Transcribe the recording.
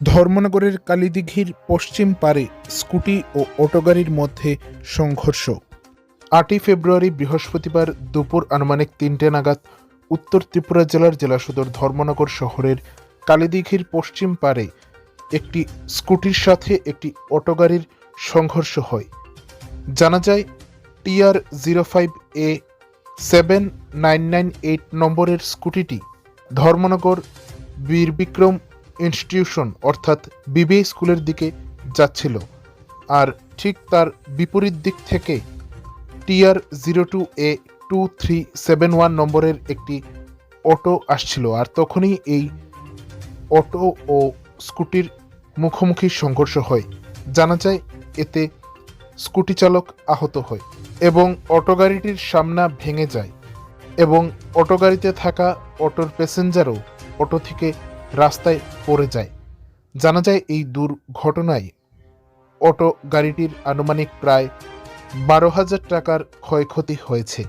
ধর্মনগরের কালীদিঘির পশ্চিম পারে স্কুটি ও অটোগাড়ির মধ্যে সংঘর্ষ। আটই ফেব্রুয়ারি বৃহস্পতিবার দুপুর আনুমানিক তিনটে নাগাদ উত্তর ত্রিপুরা জেলার জেলা সদর ধর্মনগর শহরের কালীদিঘির পশ্চিম পারে একটি স্কুটির সাথে একটি অটোগাড়ির সংঘর্ষ হয়। জানা যায়, TR zero five A seven nine nine eight নম্বরের স্কুটিটি ধর্মনগর বীর বিক্রম ইনস্টিটিউশন অর্থাৎ বিবিএ স্কুলের দিকে যাচ্ছিল। আর ঠিক তার বিপরীত দিক থেকে TR zero two A two three seven one নম্বরের একটি অটো আসছিল। আর তখনই এই অটো ও স্কুটির মুখোমুখি সংঘর্ষ হয়। জানা যায়, এতে স্কুটি চালক আহত হয় এবং অটো গাড়িটির সামনা ভেঙে যায় এবং অটো গাড়িতে থাকা অটোর প্যাসেঞ্জারও অটো থেকে রাস্তায় পড়ে যায়। জানা যায় এই দুর্ঘটনায় অটো গাড়িটির আনুমানিক প্রায় বারো হাজার টাকার ক্ষয়ক্ষতি হয়েছে।